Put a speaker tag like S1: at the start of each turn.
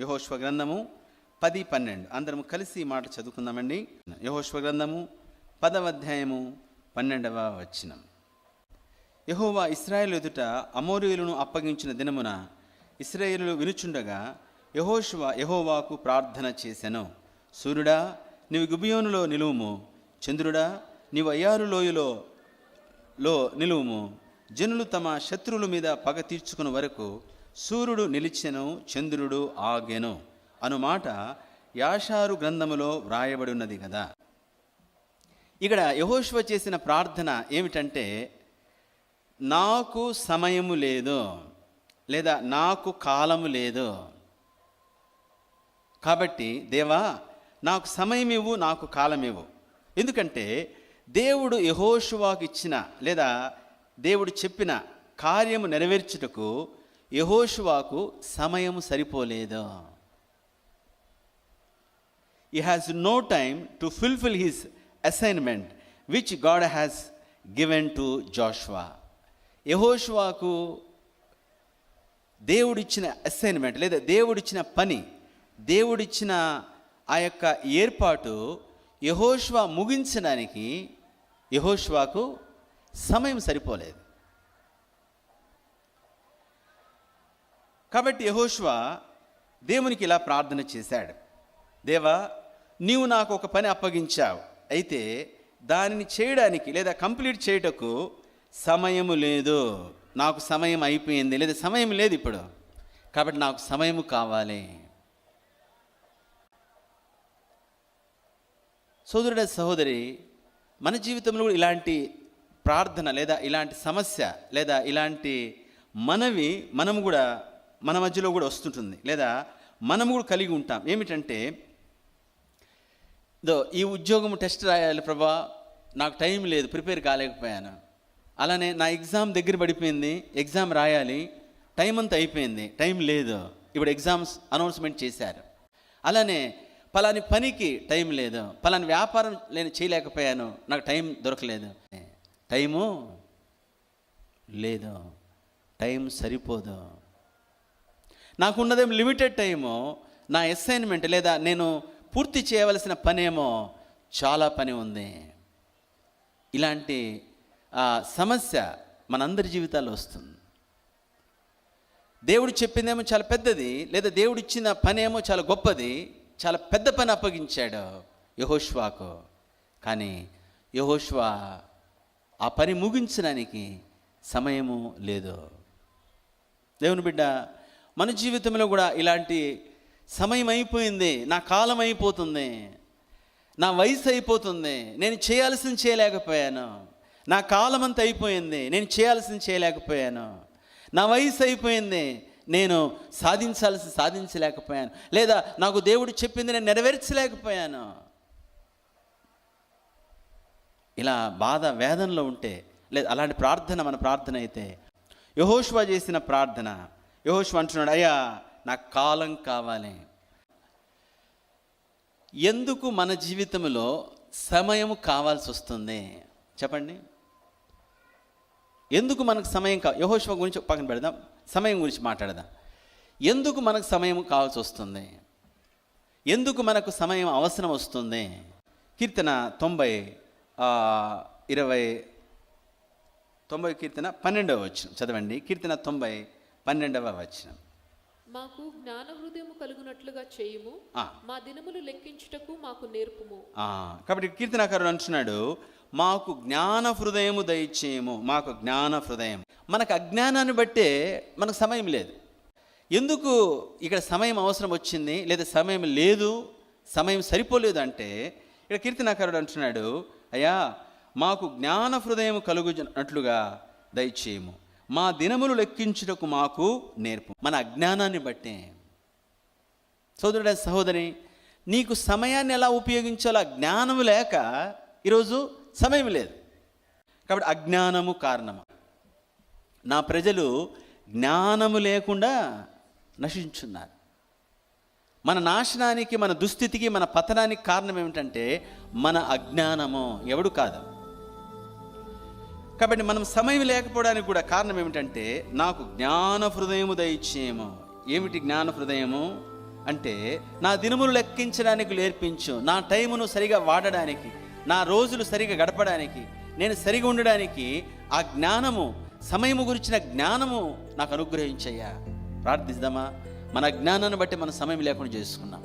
S1: యహోష్వ గ్రంథము పది పన్నెండు. అందరము కలిసి మాట చదువుకుందామండి. యహోశ్వ గ్రంథము పదవ అధ్యాయము పన్నెండవ వచనం. యహోవా ఇస్రాయేల్ ఎదుట అమోరీయులను అప్పగించిన దినమున ఇస్రాయేలు వినుచుండగా యహోషువ యహోవాకు ప్రార్థన చేసెను. సూర్యుడా నీవు గుబియోనులో నిలువుము. చంద్రుడా నీవు అయ్యారు లోయలో లో నిలువుము. జనులు తమ శత్రువుల మీద పగ తీర్చుకున్న వరకు సూర్యుడు నిలిచెను చంద్రుడు ఆగెను అనుమాట యాషారు గ్రంథములో వ్రాయబడి ఉన్నది కదా. ఇక్కడ యహోష్వ చేసిన ప్రార్థన ఏమిటంటే నాకు సమయము లేదు లేదా నాకు కాలము లేదు. కాబట్టి దేవా నాకు సమయం ఇవ్వు నాకు కాలం ఇవ్వు. ఎందుకంటే దేవుడు యహోషువాకు ఇచ్చిన లేదా దేవుడు చెప్పిన కార్యము నెరవేర్చుటకు యహోషువాకు సమయం సరిపోలేదు ఈ has no time to fulfil his assignment which God has given to Joshua. యహోషువాకు దేవుడిచ్చిన అసైన్మెంట్ లేదా దేవుడిచ్చిన పని దేవుడిచ్చిన ఆ యొక్క ఏర్పాటు యహోష్వా ముగించడానికి యహోష్వాకు సమయం సరిపోలేదు కాబట్టి యహోష్వా దేవునికి ఇలా ప్రార్థన చేశాడు. దేవా నీవు నాకు ఒక పని అప్పగించావు. అయితే దానిని చేయడానికి లేదా కంప్లీట్ చేయుటకు సమయము లేదు. నాకు సమయం అయిపోయింది లేదా సమయం లేదు ఇప్పుడు. కాబట్టి నాకు సమయము కావాలి. సోదరుడ సహోదరి మన జీవితంలో కూడా ఇలాంటి ప్రార్థన లేదా ఇలాంటి సమస్య లేదా ఇలాంటి మనవి మనం కూడా మన మధ్యలో కూడా వస్తుంటుంది. లేదా మనం కూడా కలిగి ఉంటాం. ఏమిటంటే దో ఈ ఉద్యోగం టెస్ట్ రాయాలి ప్రభా నాకు టైం లేదు ప్రిపేర్ కాలేకపోయాను. అలానే నా ఎగ్జామ్ దగ్గర పడిపోయింది ఎగ్జామ్ రాయాలి టైం అంతా అయిపోయింది టైం లేదు. ఇప్పుడు ఎగ్జామ్స్ అనౌన్స్మెంట్ చేశారు. అలానే పలాని పనికి టైం లేదు పలాని వ్యాపారం నేను చేయలేకపోయాను నాకు టైం దొరకలేదు. టైము లేదు టైం సరిపోదు. నాకున్నదేం లిమిటెడ్ టైము నా అసైన్మెంట్ లేదా నేను పూర్తి చేయవలసిన పనేమో చాలా పని ఉంది. ఇలాంటి ఆ, సమస్య మనందరి జీవితాల్లో వస్తుంది. దేవుడు చెప్పిందేమో చాలా పెద్దది లేదా దేవుడు ఇచ్చిన పనేమో చాలా గొప్పది చాలా పెద్ద పని అప్పగించాడు యహోష్వాకు. కానీ యహోష్వా ఆ పని ముగించడానికి సమయము లేదు. దేవుని బిడ్డ మన జీవితంలో కూడా ఇలాంటి సమయం అయిపోయింది నా కాలం అయిపోతుంది నా వయసు అయిపోతుంది నేను చేయాల్సింది చేయలేకపోయాను నా కాలం అంతా అయిపోయింది నేను చేయాల్సింది చేయలేకపోయాను నా వయసు అయిపోయింది నేను సాధించాల్సి సాధించలేకపోయాను లేదా నాకు దేవుడు చెప్పింది నేను నెరవేర్చలేకపోయాను. ఇలా బాధ వేదనలో ఉంటే లేదా అలాంటి ప్రార్థన మన ప్రార్థన అయితే యహోష్వా చేసిన ప్రార్థన యహోష్వా అంటున్నాడు అయ్యా నాకు కాలం కావాలి. ఎందుకు మన జీవితంలో సమయం కావాల్సి వస్తుంది? చెప్పండి. ఎందుకు మనకు సమయం కా యహోష్వా గురించి పక్కన పెడదాం. సమయం గురించి మాట్లాడదాం. ఎందుకు మనకు సమయం కావాల్సి వస్తుంది? ఎందుకు మనకు సమయం అవసరం వస్తుంది? కీర్తన తొంభై ఇరవై తొంభై కీర్తన పన్నెండవ వచ్చిన చదవండి. కీర్తన తొంభై పన్నెండవ వచ్చిన
S2: మాకు జ్ఞాన హృదయము కలుగునట్లుగా చేయుము. మా దినములు లెక్కించుటకు మాకు నేర్పుము.
S1: కాబట్టి కీర్తనాకారుడు అంటున్నాడు మాకు జ్ఞాన హృదయము దయచేయము మాకు జ్ఞాన హృదయం. మనకు అజ్ఞానాన్ని బట్టే మనకు సమయం లేదు. ఎందుకు ఇక్కడ సమయం అవసరం వచ్చింది లేదా సమయం లేదు సమయం సరిపోలేదు అంటే ఇక్కడ కీర్తనాకారుడు అంటున్నాడు అయ్యా మాకు జ్ఞాన హృదయం కలుగునట్లుగా దయచేయము. మా దినములు లెక్కించుటకు మాకు నేర్పు. మన అజ్ఞానాన్ని బట్టే. సోదరుడ సహోదరి నీకు సమయాన్ని ఎలా ఉపయోగించాలో ఆ జ్ఞానము లేక ఈరోజు సమయం లేదు. కాబట్టి అజ్ఞానము కారణము. నా ప్రజలు జ్ఞానము లేకుండా నశించున్నారు. మన నాశనానికి మన దుస్థితికి మన పతనానికి కారణం ఏమిటంటే మన అజ్ఞానము. ఎవడు కాదు. కాబట్టి మనం సమయం లేకపోవడానికి కూడా కారణం ఏమిటంటే నాకు జ్ఞాన హృదయము దయచేయము. ఏమిటి జ్ఞాన హృదయము? అంటే నా దినములు లెక్కించడానికి నేర్పించు నా టైమును సరిగా వాడడానికి నా రోజులు సరిగా గడపడానికి నేను సరిగా ఉండడానికి ఆ జ్ఞానము సమయము గురించిన జ్ఞానము నాకు అనుగ్రహించయ్యా. ప్రార్థిద్దామా? మన జ్ఞానాన్ని బట్టి మన సమయం లేకుండా చేసుకున్నాం